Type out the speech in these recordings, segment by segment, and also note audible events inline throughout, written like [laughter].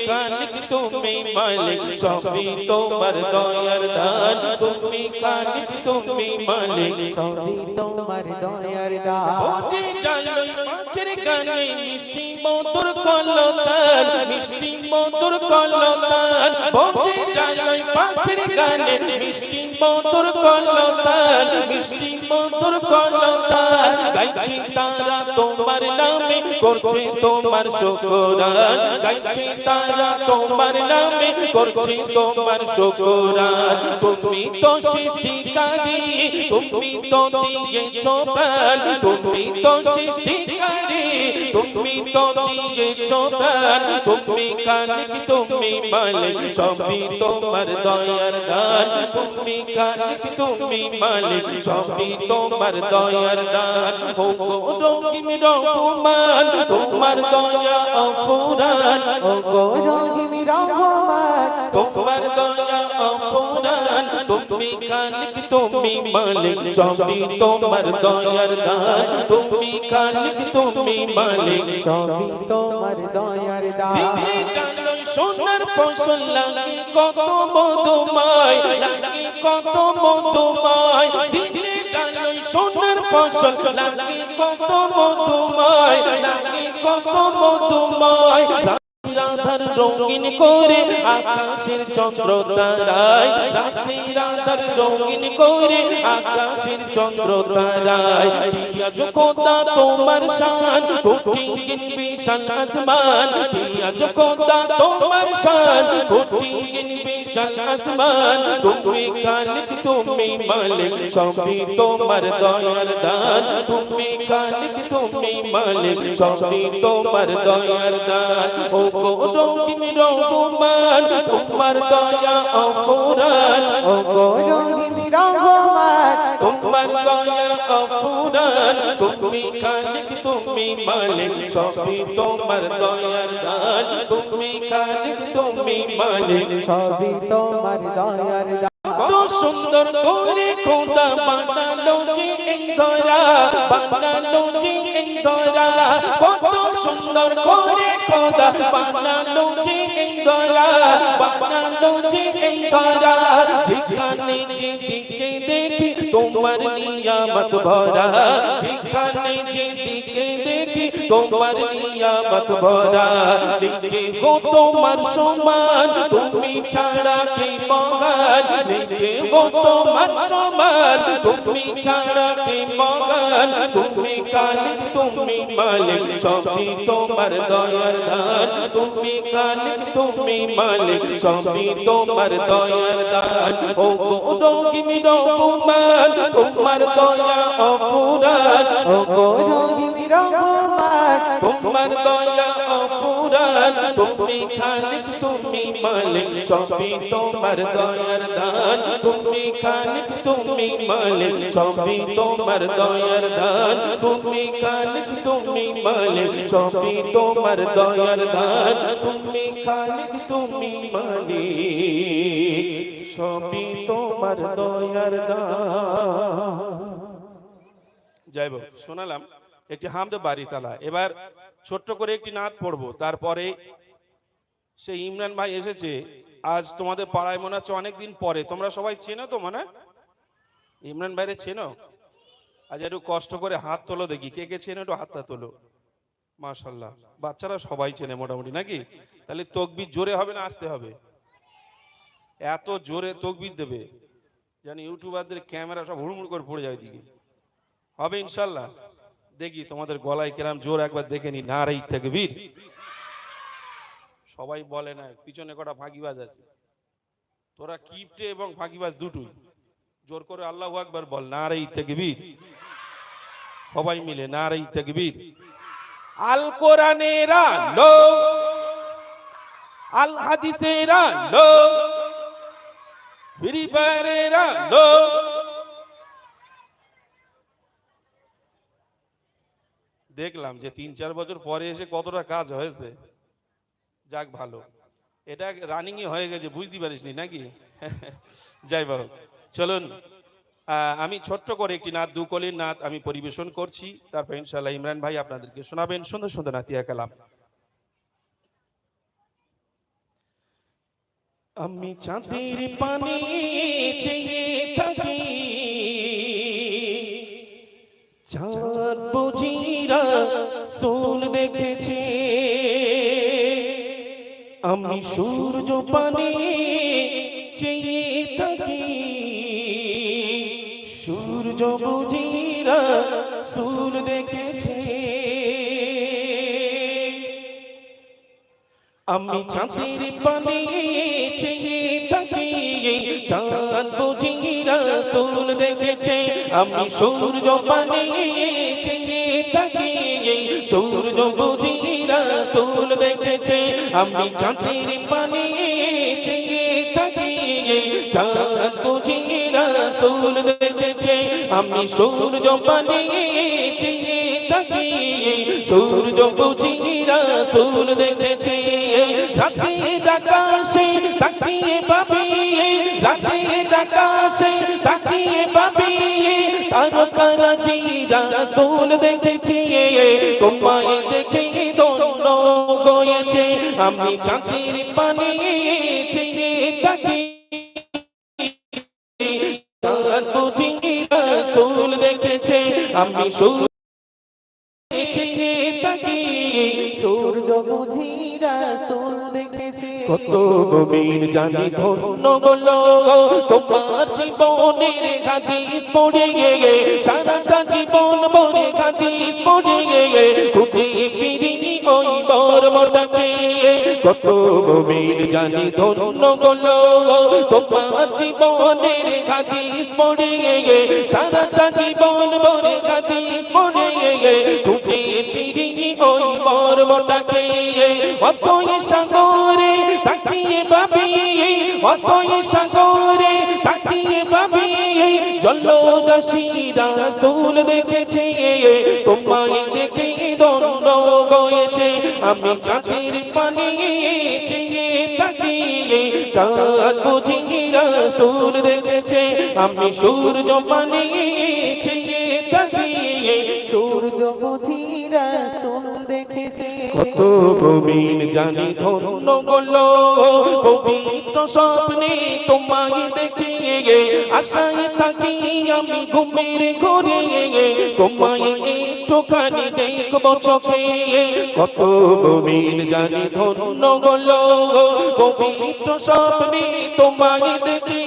খালিক তুমি মালিক সবই তোমার দয়ার দান তুমি খালিক তুমি মালিক সবই তোমার দয়ার দান ওরে জালই পাখির গানে মিষ্টি মধুর কলতান মিষ্টি মধুর কলতান ওরে জানোই পাখির গানে মিষ্টি মধুর কলতান মিষ্টি মধুর কলতান গাইছি তারা তোমার নামে, করছে তোমার শুকরান গাইছি তারা তোমার নামে, করছে তোমার শুকরান তুমি তো সৃষ্টিকারী, তুমি তো দিয়েছ প্রাণ তুমি তো সৃষ্টিকারী, তুমি তো দিয়েছ প্রাণ তুমি খালিক তুমি মালিক, সবই তোমার দয়ার দান। তুমি খালিক তুমি মালিক সবই তোমার দয়ার দান। ও রহিম রহমান, তোমার দয়া অপুরান ও রহিম রহমান, তোমার দয়া অপুরান তুমি খালিক তুমি মালিক সবই তোমার দয়ার দান। তুমি খালিক তুমি মালিক সবই তোমার দয়ার দান সোনার ফসল লাগে কত মধুময়, লাগে কত মধুময়। দিলে ডালই সোনার ফসল লাগে কত মধুময়, লাগে কত মধুময়। রাধার রঙিন করে, আকাশের চন্দ্র তারায় রাধে রাধার রঙিন করে, আকাশের চন্দ্র তারায় দিয়া যোকতা তোমার শান কোটি গিনবি শান আসমান। দিয়া যোকতা তোমার শান কোটি গিনবি শান আসমান, তুমি খালিক, তুমি মালিক, সবই তোমার দয়ার দান। তুমি খালিক, তুমি মালিক, সবই তোমার দয়ার দান। ও গো রহিম রহমান, তোমার দয়া অপরাধ ও গো রহমান তোমার দয়া অপুরান তুমি খালিক, তুমি মালিক, সবই তোমার দয়ার দান। তুমি খালিক, তুমি মালিক দয়ার কত সুন্দর করে খোদা বানালো যে এই ধরা বানালো যে এই ধরা কত সুন্দর করে খোদা বানালো যে এই ধরা বানালো যে এই ধরা। যেখানে যেদিকে দেখি তোমার নিয়ামত ভরা যেখানে দেখি তোমার নিয়ামত ভরা। লিখে গো তোমার সমান তুমি ছাড়া কে মহান? লিখে গো তোমার সমান তুমি ছাড়া কে মহান? তুমি কালিক, তুমি মালিক, সবই তোমার দয়ার দান। তুমি কালিক, তুমি মালিক, সবই তোমার দয়ার দান। ও গো রহিম রহমান তোমার দয়া অপুরান ও গো রহমান তোমার দয়া অপুরান তুমি খালিক তুমি মালিক, সবই তোমার দয়ার দান। তুমি খালিক তুমি মালিক, সবই তোমার দয়ার দান। তুমি খালিক তুমি মালিক, সবই তোমার দয়ার দান। তুমি খালিক তুমি মালিক, সবই তোমার দয়ার দান। যাই হোক শোনালাম। একটি হামদ বাড়ি তালা। এবার ছোট্ট করে একটি নাচ পড়ব। তারপরে সেই ইমরান ভাই এসেছে। আজ তোমাদের পাড়ায় মনে হচ্ছে অনেকদিন পরে। তোমরা সবাই চেনো তো মনে? ইমরান ভাইরে চেনো? আজ একটু কষ্ট করে হাত তোলো দেখি। কে কে চেনো একটু হাতটা তোলো। মাশাল্লাহ বাচ্চারা সবাই চেনে মোটামুটি, নাকি? তাহলে তকবির জোরে হবে না আসতে হবে? এত জোরে তকবির দেবে। জানি ইউটিউবারদের ক্যামেরা সব হুড়মুড় করে পড়ে যায় দিকে হবে ইনশাল্লাহ দেখি তোমাদের গলায় কেরাম জোর, একবার দেখে নি না রে বীর সবাই বলে না, পিছনে কটা ফাঁকিবাজ আছে। তোরা কিপটে এবং ফাঁকিবাজ দুটোই। জোর করে আল্লাহ একবার বল না রে বীর সবাই মিলে না রে বীর আল কোরআনের আলো, আল হাদিসের ফ্রি দেখলাম যে তিন, চার বছর পরে এসে কতটা কাজ হয়েছে। যাক ভালো। এটা রানিংই হয়ে গেছে, বুঝতে পারিসনি নাকি? [laughs] যাই বলো। চলুন আমি ছোট্ট করে একটি নাত দুকলির নাত আমি পরিবেশন করছি। তারপর ইনশাল্লাহ ইমরান ভাই আপনাদেরকে শোনাবেন সুন্দর সুন্দর নাতিয়া কালাম। আমি চাঁদের পানে থাকি, চাঁদ বুঝিরা সোল দেখেছে। আমি সূর্য পানে চেয়ে থাকি। সূর্য বুঝিরা সোল দেখেছে। আমি চাঁদের পানে চেয়ে থাকি। চাঁদ বুঝিরা সোল দেখেছে। আমি সূর্য পানে সূর্য বুঝিরা সোল দেখেছে, আমি চাঁদের পানে থাকি। চাঁদ বুঝিরা সোল দেখেছে, আমি সূর্য পানে থাকি। সূর্য বুঝিরা সোল দেখেছে রাতে আকাশে তাকিয়ে পাবি। রাতে আকাশে তাকিয়ে পাবি তারকারা জিরা সোল দেখেছি। তোমায় দেখে দণ্ড গয়েছে আমি চাঁদের পানি চেয়ে থাকি। চাঁদ দেখেছে আমি সূর্য বুঝি রাসূল কত গভীর জানি ধন্য বলো তোমার জীবনের হাদিস পড়ে গে সারাটা জীবন বলে হাদিস পড়ে গে খুঁজে ফিরিনি ওই বর্মটাকে কত গভীর জানি ধন্য বলো তোমার জীবনের হাদিস পড়ে গে সারাটা জীবন বলে হাদিস পড়ে গে খুঁজে ফিরিনি ওই বর্মটাকে অতই সাগরে তাকিয়ে পাবি অতই সাগরে তাকিয়ে পাবি জলদাসীরা সুল দেখেছে। তোমায় দেখে গয়েছে, আমি চাঁদের পানি চেয়ে থাকি। চাঁদ বুঝিরা সুর দেখেছে, আমি সূর্য পানি চেয়ে থাকি। সূর্য বুঝি কত গভীর জানি ধন্য বলো, পবিত্র স্বপ্নে তোমায় দেখে আশায় থাকি আমি ঘুমের ঘরে। তোমায় একটুখানি দেখব চোখে। কত গভীর জানি ধন্য বলো, পবিত্র স্বপ্নে তোমায় দেখে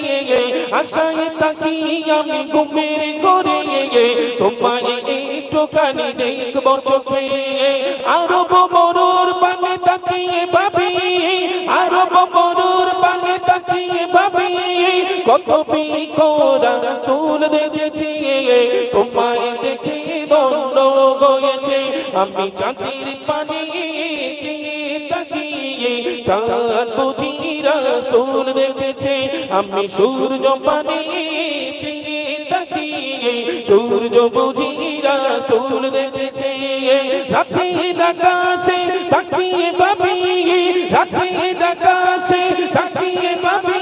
আশায় থাকি আমি ঘুমের ঘরে। তোমায় একটুখানি দেখব চোখে। আরব মরুর পানে তাকিয়ে ভাবি, আরব মরুর পানে তাকিয়ে ভাবি, কত বিকরা সুল দেখেছি, তোমায় দেখে দণ্ড গয়েছে, আমি চাঁদের পানে তাকিয়ে, চাঁদ বুঝিরা সুল দেখেছে, আমি সূর্য পানে তাকিয়ে, সূর্য বুঝিরা সুল দেখেছে রাতে আকাশে রাতে আকাশে তাকিয়ে পাবি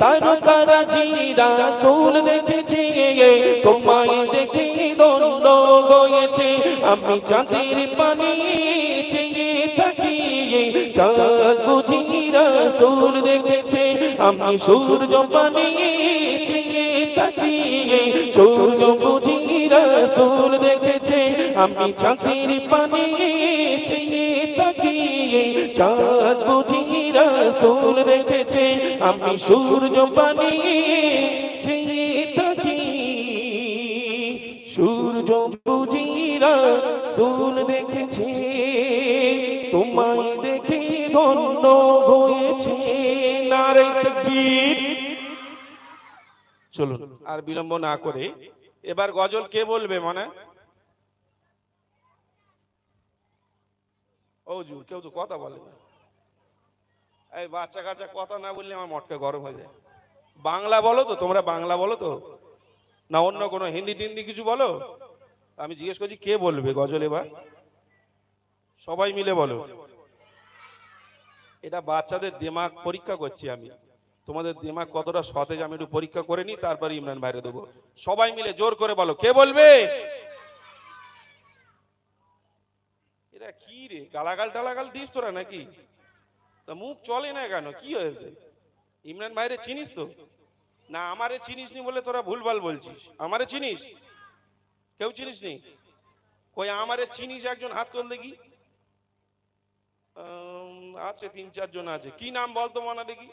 তারকারা জিরা সুল দেখেছে। তোমায় দেখে দণ্ড গয়েছে আমি চাঁদের পানি চেয়ে থাকি। চাঁদ বুঝিরা সুল দেখেছে। আমি সূর্য পানি চেয়ে থাকি। সূর্য বুঝিরা সুল দেখেছে। আমি চাঁদের পানি চাঁদ বুঝিরা সুল দেখেছে আমি সূর্য পানি চেয়ে থাকি। সূর্য বুঝিরা সুল দেখেছে, তোমায় দেখে ধন্য হয়েছে। নারে তকবীর। চলুন, আর বিলম্ব না করে, এবার গজল কে বলবে মানে? জুর কেউ তো কথা বলে। এই বাচ্চা কাচ্চা কথা না বললে আমার মটকা গরম হয়ে যায়। বাংলা বলো তো, তোমরা বাংলা বলো তো? না অন্য কোনো হিন্দি টিন্দি কিছু বলো? আমি জিজ্ঞেস করছি, কে বলবে গজল এবার? সবাই মিলে বলো। এটা বাচ্চাদের দিমাগ পরীক্ষা করছি আমি। তোমাদের দিমাগ কতটা সতেজ আমি একটু পরীক্ষা করে নিই, তারপরে ইমরান বাইরে দেবো। সবাই মিলে জোর করে বলো, কে বলবে? এরা কি রে, গালাগাল টালাগাল দিস তোরা নাকি? তা মুখ চলে না কেন? কি হয়েছে? ইমরান ভাইরে চিনিস তো? না, আমারে চিনিস নি বলে তোরা ভুলভাল বলছিস। আমারে চিনিস? কেউ চিনিস নি কই, আমারে চিনিস একজন? হাত তোল দেখি। আছে, তিন চারজন আছে। কি নাম বল তো মানা দেখি?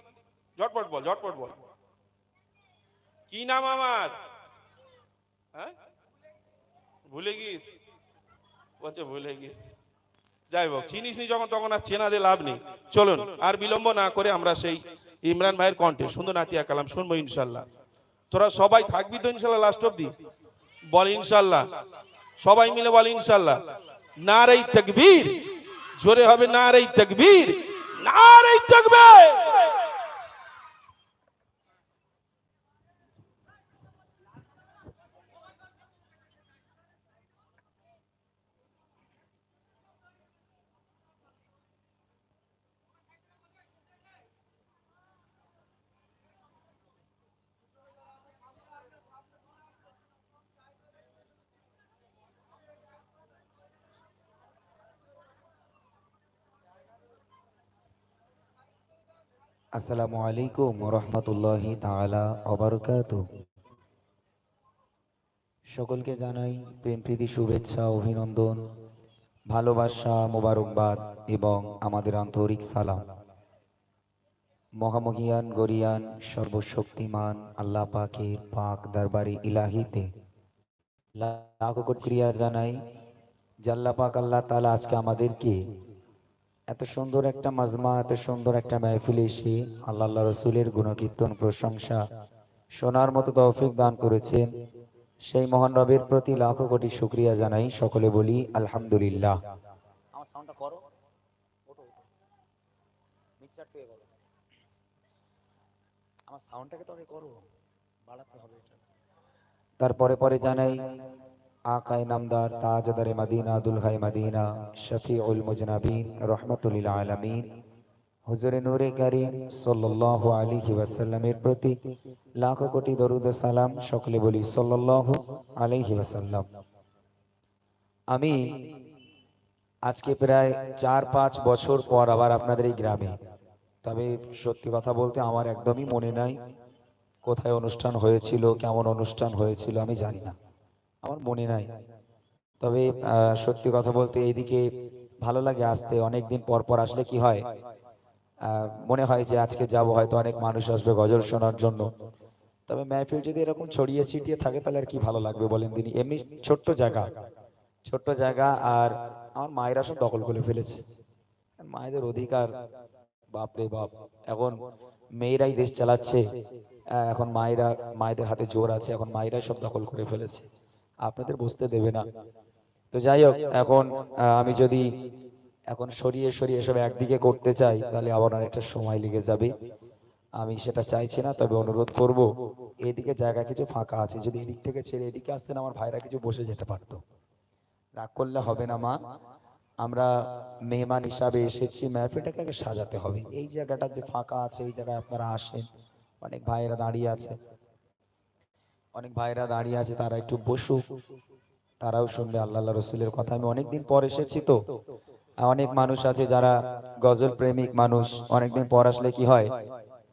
ঝটপট বল ঝটপট বল। কি নাম আমার? হ্যাঁ? ভুলে গিস? বলছে, ভুলে গিস। যাই হোক, চিনিস নি যখন, তখন আর চেনা দিয়ে লাভ নেই। চলুন, আর বিলম্ব না করে আমরা সেই ইমরান ভাইয়ের কণ্ঠে সুন্দর নাতিয়া কালাম শুনব ইনশাল্লাহ। তোরা সবাই থাকবি তো ইনশাল্লাহ লাস্ট অব্দি বল ইনশাল্লাহ। সবাই মিলে বল ইনশাল্লাহ। না নারাই তকবীর। জোরে হবে না নারাই তকবীর। নারাই তকবীর। আসসালামু আলাইকুম রহমতুল্লাহি তাআলা অবরকাত সকলকে জানাই প্রেম, প্রীতি, শুভেচ্ছা, অভিনন্দন, ভালোবাসা, মোবারকবাদ এবং আমাদের আন্তরিক সালাম। মহামহিয়ান, গরিয়ান, সর্বশক্তিমান আল্লাহ পাকের পাক দরবারে ইলাহিতে লাখ ক্রিয়া জানাই জাল্লা পাক আল্লাহ তাআলা আজকে আমাদেরকে এত সুন্দর একটা মাজমা এত সুন্দর একটা মাহফিল এসে আল্লাহ আল্লাহ রসুলের গুণকীর্তন প্রশংসা শোনার মতো তৌফিক দান করেছেন সেই মহান রবের প্রতি লাখো কোটি শুক্রিয়া জানাই। সকলে বলি আলহামদুলিল্লাহ। আমার সাউন্ডটা করো। মিক্সার থেকে করো। আমার সাউন্ডটাকে তো আগে করো বাড়াতে হবে তারপরে পরে জানাই আকায় নামদার তাজদারে মদিনা দুলহাই মদিনা, শফিউল মুজনাবিন, রহমতুল্লিল আলমিন। হুজুরে নূরে করিম সাল্লাল্লাহু আলাইহি ওয়াসাল্লামের প্রতি লাখো কোটি দরুদ সালাম সকলে বলি সাল্লাল্লাহু আলাইহি ওয়াসাল্লাম। আমি আজকে প্রায় চার পাঁচ বছর পর আবার আপনাদের এই গ্রামে। তবে সত্যি কথা বলতে আমার একদমই মনে নাই কোথায় অনুষ্ঠান হয়েছিল, কেমন অনুষ্ঠান হয়েছিল আমি জানি না। আমার মনে নাই। তবে সত্যি কথা বলতে এইদিকে ভালো লাগে আসতে। অনেক দিন পর পর আসলে কি হয়? মনে হয় যে আজকে যাব, হয়তো অনেক মানুষ আসবে গজল শোনার জন্য। তবে মেহফিল যদি এরকম ছড়িয়ে ছিটিয়ে থাকে, তাহলে আর কি ভালো লাগবে বলেন তিনি? এমনি ছোট্ট জায়গা। ছোট্ট জায়গা আর আমার মায়েরা সব দখল করে ফেলেছে। মায়েদের অধিকার বাপরে বাপ। এখন মেয়েরাই দেশ চালাচ্ছে। এখন মায়েরা, মায়েদের হাতে জোর আছে, এখন মায়েরাই সব দখল করে ফেলেছে। আপনাদের বুঝতে দেবে না। তো যাই হোক এখন আমি যদি এখন সরিয়ে সরিয়ে এসব একদিকে করতে চাই তাহলে আবার অনেকটা সময় লেগে যাবে। আমি সেটা চাইছি না তবে অনুরোধ করব এদিকে জায়গা কিছু ফাঁকা আছে যদি এদিক থেকে ছেড়ে এদিকে আসতেন আমার ভাইরা কিছু বসে যেতে পারতো। রাগ করলে হবে না মা। আমরা মেহমান হিসাবে এসেছি মেহফিলটাকে আগে সাজাতে হবে। এই জায়গাটা যে ফাঁকা আছে এই জায়গায় আপনারা আসেন অনেক ভাইয়েরা দাঁড়িয়ে আছে। অনেক ভাইরা দাঁড়িয়ে আছে, তারা একটু বসুক। তারাও শুনবে আল্লাহ রসুলের কথা। আমি অনেকদিন পর এসেছি তো। অনেক মানুষ আছে যারা গজল প্রেমিক মানুষ। অনেকদিন পর আসলে কি হয়,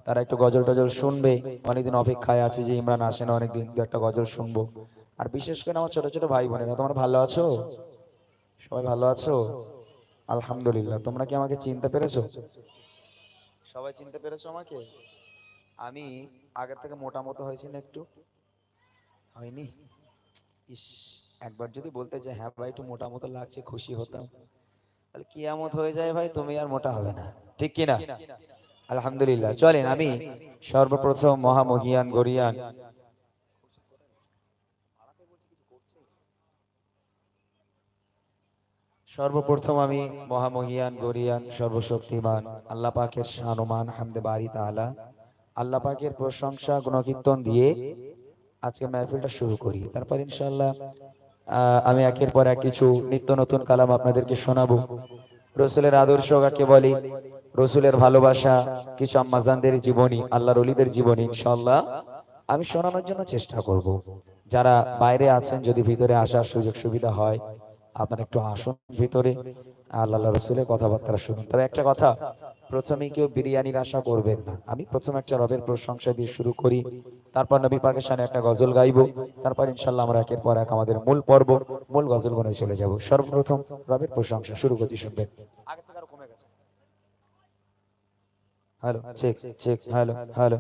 তারা একটু গজল টজল শুনবে। অনেকদিন অপেক্ষায় আছে যে ইমরান আসে না, অনেকদিন একটা গজল শুনব। আর বিশেষ করে আমার ছোট ছোট ভাই বোনেরা, তোমরা ভালো আছো? সবাই ভালো আছো? আলহামদুলিল্লাহ। তোমরা কি আমাকে চিনতে পেরেছ? সবাই চিনতে পেরেছ আমাকে? আমি আগের থেকে মোটা মতো হয়েছি না একটু? হয়নি? ইস, একবার যদি বলতে যে হ্যাঁ ভাই, একটু মোটা মতো লাগছে, খুশি হতাম। তাহলে কিয়ামত হয়ে যায় ভাই, তুমি আর মোটা হবে না। ঠিক কি না আলহামদুলিল্লাহ। চলেন, আমি সর্বপ্রথম মহামহিয়ান গরিয়ান সর্বপ্রথম আমি মহামহিয়ান গরিয়ান সর্বশক্তিমান, আল্লাহ পাকের শানুমান হামদে বাড়ি তাআলা, আল্লাহ পাকের প্রশংসা, গুণকীর্তন দিয়ে আজকে মেহফিলটা শুরু করি। তারপর ইনশাআল্লাহ আমি একের পর এক কিছু নিত্য নতুন কালাম আপনাদেরকে শোনাবো। রসুলের আদর্শ কাকে বলি? রসুলের ভালোবাসা, কিছু আম্মাজানদের জীবনী, আল্লাহর অলিদের জীবনী, ইনশাআল্লাহ আমি শোনানোর জন্য চেষ্টা করব। যারা বাইরে আছেন, যদি ভিতরে আসার সুযোগ সুবিধা হয়, আপনারা একটু আসুন ভিতরে। আল্লাহ আল্লাহ রসুলের কথাবার্তা শুনুন। তবে একটা কথা প্রথমে কেউ বিরিয়ানির আশা করবেন না। আমি প্রথম একটা রবের প্রশংসা দিয়ে শুরু করি তারপর নবী পাকের সামনে একটা গজল গাইবো তারপর ইনশাল্লাহ আমরা একের পর এক আমাদের মূল পর্ব মূল গজল গনে চলে যাব। সর্বপ্রথম রবের প্রশংসা শুরু করছি শুনবেন। আগে থেকে আরও কমে গেছে। Hello check check hello hello.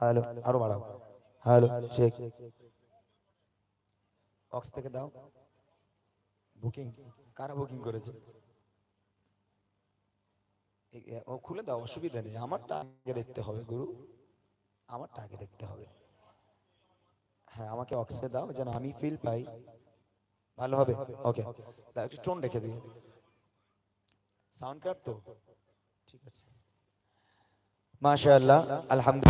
Hello আরও বাড়াও। হ্যালো চেক বক্স থেকে দাও। বুকিং কারা বুকিং করেছে? খুলে দাও, অসুবিধা নেই। আমারটা আগে দেখতে হবে, গুরু। আমারটা আগে দেখতে হবে। হ্যাঁ আমাকে অক্সে দাও, যেন আমি ফিল পাই। ভালো হবে? ওকে একটু টোন রেখে দিই। সাউন্ড ক্রাফট তো? ঠিক আছে। মাশাআল্লাহ, আলহামদুলিল্লাহ।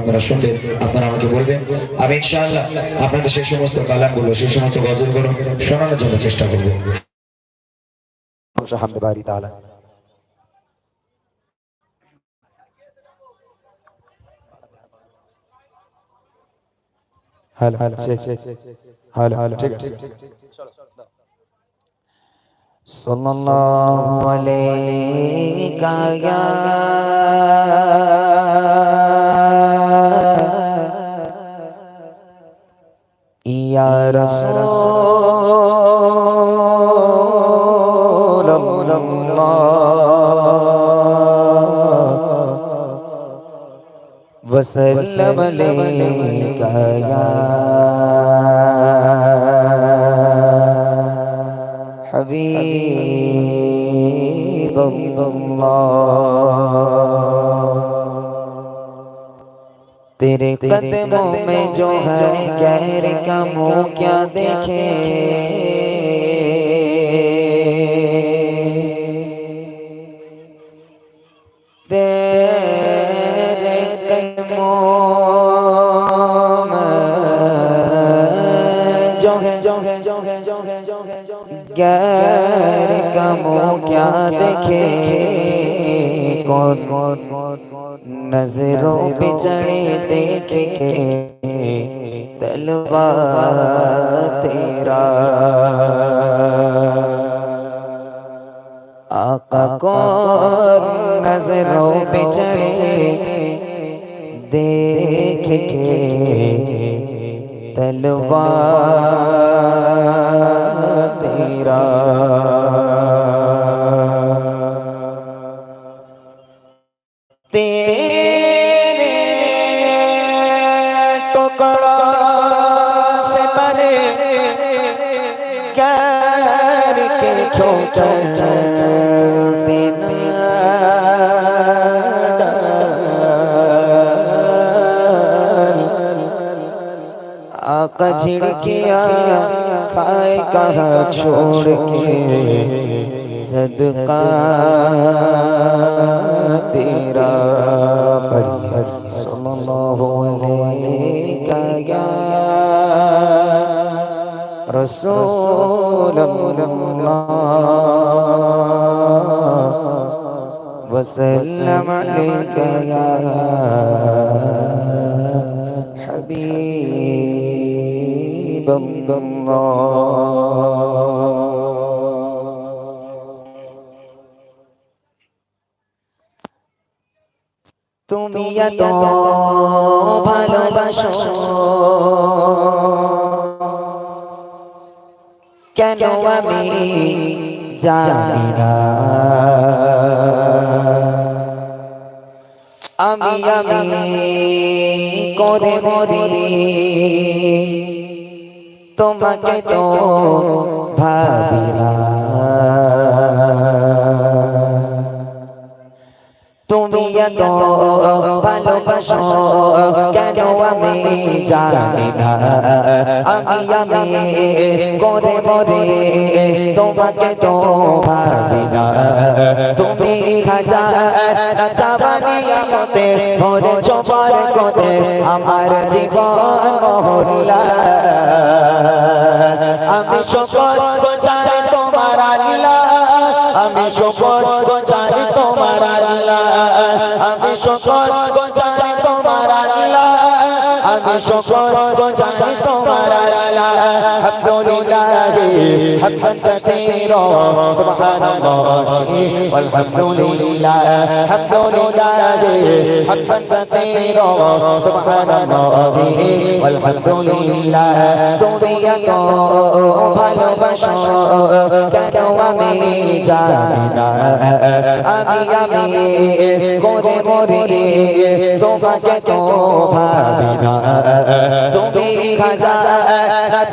আপনারা শুনলেন আপনারা আমাকে বলবেন। আমি ইনশাআল্লাহ আপনাদের সেই সমস্ত কালামগুলো সেই সমস্ত গজলগুলো শোনানোর জন্য চেষ্টা করব। হ্যালো হ্যালো হ্যালো হ্যালো ঠিক আছে সাল্লাল্লাহু আলাইকা يا رسول الله وسلم عليك يا तेरे कदमों में जो है गैर का मुंह क्या देखे तेरे कदमों में जो है जो है जो है जो है जो है जो है गैर का मुंह क्या देखे कौन नज़रों पे चढ़े देख के तलवा तेरा। आका कौन नज़रों पे चढ़े देख के तेरा। तेरे आका झिड़किया खाए कहा छोड़ के सदका तेरा बढ़िया सल्लल्लाहु अलैहि रसूल वसल्लम bông bông ngọt তুমি এত ভালোবাসো কেন আমি জানি না আমি আমি করে মরি তোমাকে তো ভাবি না তুমি এত ভালোবাসো, কেন আমি জানি না? আমি আমি করে মরে তোমাকে তো ভাবি না। তুমি হাজার চাবানি আমতে ভরে চোপার কোতে আমার জীবন মহল্লা। আমি সকল গোচারে তোমার আল্লাহ। আমি সকল গোচারি তোমার আল্লাহ। আমি সকল গোচারি শকর গজাই তোমার আল্লাহ হামদুলিল্লাহ হামদান কাসীরা সুবহানাল্লাহ ওয়ালহামদুলিল্লাহ হামদুলিল্লাহ হামদান কাসীরা সুবহানাল্লাহ ওয়ালহামদুলিল্লাহ তুমি এত ভালোবাসো কেন আমি জানি না আমি আমি করে মরে তোমাকে তো ভাবি না তুমি হাজার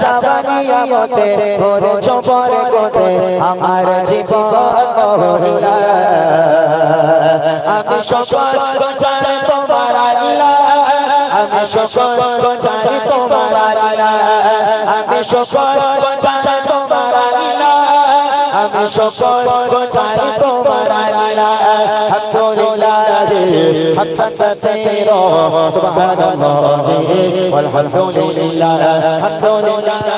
চাবানিয়া মতে ভরে চপর কোতে আমার জীবন মহল্লা আমি সফল গজার তোমার আল্লাহ। আমি সফল গজার তোমার আল্লাহ। আমি সফল আমি সকল গোচারে তোমার আল্লাহ আলহামদুলিল্লাহ হামদান কাসীরা সুবহানাল্লাহ والحمدلله الحمد لله حمدا كثيرا سبحان الله আলহামদুলিল্লাহ আসমান জমিন এ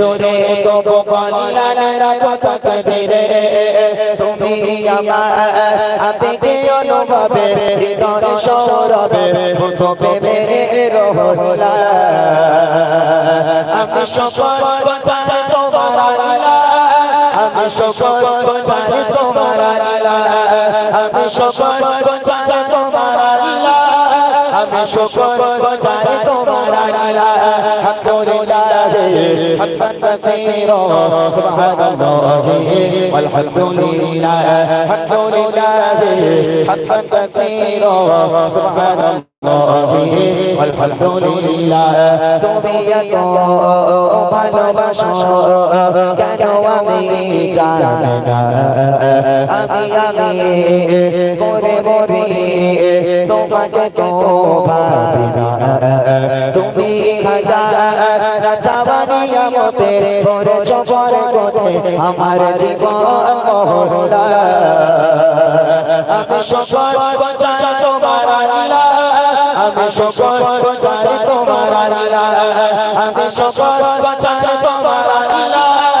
দূরে তবু গলালে রাখো তাকে তুমি আমার আবেগে অনুভবে, হৃদয় সৌরভে ভূত প্রেমে রহলা। আমি সকল গোচারে তোমার আল্লাহ, আমি সকল গোচারে তোমার আল্লাহ। আমি তোমার আল্লাহ শুকর বজারে তোমার আল্লাহ হামদুলিল্লাহ, হামদান কাসীরা, সুবহানাল্লাহ ওয়ালহামদুলিল্লাহ হামদুলিল্লাহ, হামদান কাসীরা, সুবহানাল্লাহ, আলহামদুলিল্লাহ। তুমি এত ভালোবাসো, কেন আমি জানি না? আমি আমি করে মরি তোমাকে তো ভাবি না তুমি হাজার চাবানিয়া মতে ভরে চপর কোতে আমার জীবন মহল্লা আমি সকল গোচার তোমার আল্লাহ আমি সকল গোচার তোমার আল্লাহ আমি সকল গোচার তোমার আল্লাহ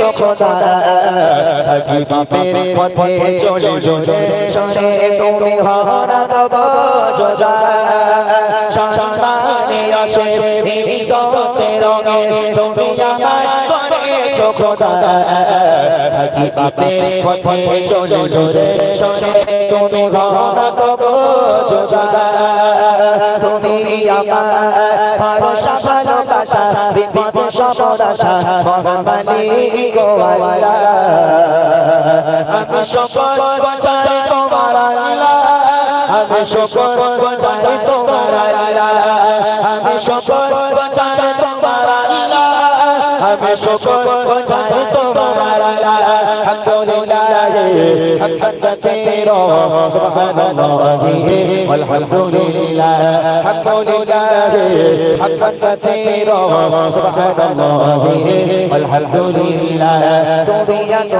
করেছ খোদা থাকি বাপের পথে চলে চলে সরে তুমি হরা তব যোজা সম্মানীয় সেই সতের তুমি আমার করেছ খোদা বাপের পথে চলে চলে সরে তুমি হরা তব যোজা তুমি আমার ভরসা ভালোবাসা বিপদ সবরাশা মহান মালিক আল্লাহ আমি সকল বাঁচাই তোমার আল্লাহ আমি সকল বাঁচাই তোমার আল্লাহ আমি সকল বাঁচাই আমি সকল বাঁচাই তোমার আল্লাহ আলহামদুলিল্লাহ হামদান কাসীরা সুবহানাল্লাহ والحمد لله الحمد لله حمدا كثيرا سبحان الله والحمد لله তুমি এত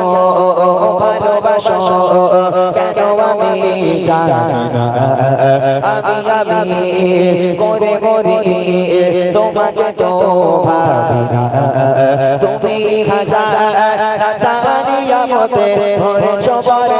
ভালোবাসো কেন আমি জানি না আমি আমি করে মরি তোমাকে তো ভাবি না যায় জানিয়া নিয়ামতে ভরে সবার